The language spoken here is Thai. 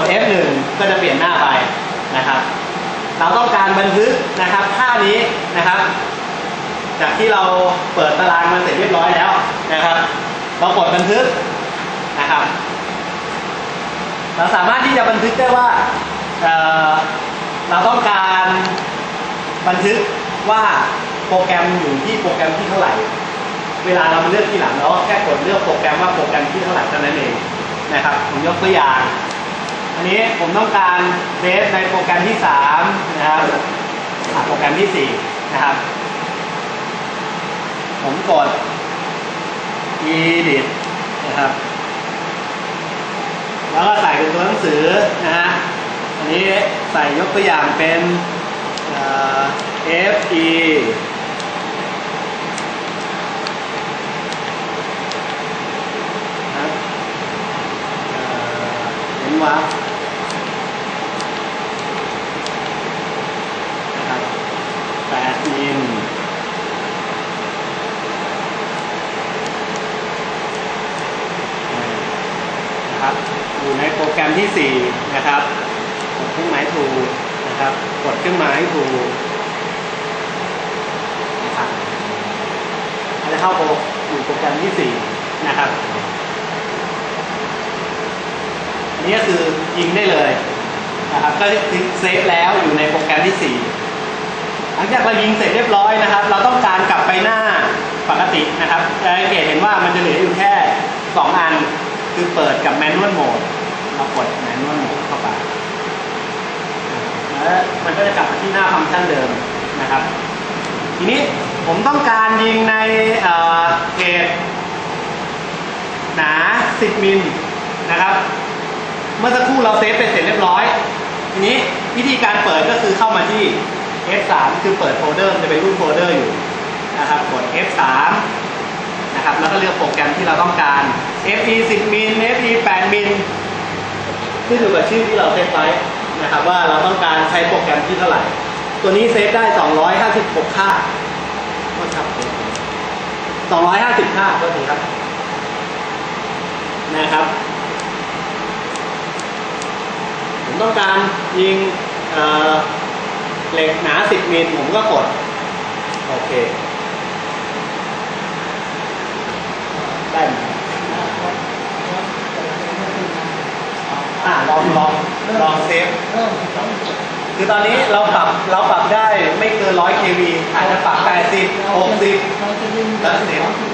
ด F1 ก็จะเปลี่ยนหน้าไปนะครับ เราต้องการบันทึกนะครับท่านี้นะครับ จากที่เราเปิดตารางมาเสร็จเรียบร้อยแล้วนะครับ เรากดบันทึกนะครับ เราสามารถที่จะบันทึกได้ว่าเเราต้องการบันทึกว่าโปรแกรมอยู่ที่โปรแกรมที่เท่าไหร่ เวลาเรามาเลือกที่หลังเราแค่กดเลือกโปรแกรมว่าโปรแกรมที่เท่าไหร่เท่านั้นเองนะครับผมยกตัวอย่าง อันนี้ผมต้องการเซฟในโปรแกรมที่3นะครับโปรแกรมที่4นะครับ ผมกด edit นะครับ แล้วก็ใส่เป็นตัวหนังสือนะฮะ อันนี้ใส่ยกตัวอย่างเป็น fe นะครับเอ่อเห็นว่านะครับ8มิล นะครับ อยู่ในโปรแกรมที่ 4 นะครับ กดเครื่องหมายถูกนะครับ กดเครื่องหมายถูกนะครับมันจะเข้าโปรอยู่โปรแกรมที่ 4 นะครับอันนี้ก็คือยิงได้เลยนะครับ ก็เซฟแล้วอยู่ในโปรแกรมที่ 4 หลังจากเรายิงเสร็จเรียบร้อยนะครับ เราต้องการกลับไปหน้าปกตินะครับจะสังเกตเห็นว่ามันจะเหลืออยู่แค่ 2 อัน คือเปิดกับ manual mode เรากด manual mode เข้าไปแล้วมันก็จะกลับมาที่หน้าฟังก์ชันเดิมนะครับ ทีนี้ผมต้องการยิงในเออเขตหนา 10 มิลนะครับ เมื่อสักครู่เราเซฟไปเสร็จเรียบร้อย ทีนี้วิธีการเปิดก็คือเข้ามาที่ F3 คือเปิดโฟลเดอร์จะเป็นรูปโฟลเดอร์อยู่นะครับ กด F3 นะครับ แล้วก็เลือกโปรแกรมที่เราต้องการ FE 10มิล FE 8มิลขึ้นอยู่กับชื่อที่เราเซฟไว้นะครับว่าเราต้องการใช้โปรแกรมที่เท่าไหร่ ตัวนี้เซฟได้ 256 ค่าโทษครับ250ค่าก็ถือครับนะครับผมต้องการยิงเเหล็กหนา 10มิลผมก็กด โอเค ได้ไหม อ่าลองลองลองเซฟ เริ่มสองจุดคือตอนนี้เราปรับเราปรับได้ไม่เกิน 100 kV อาจจะปรับ 80 60 เราจะยิงแล้วเสียงสองจุด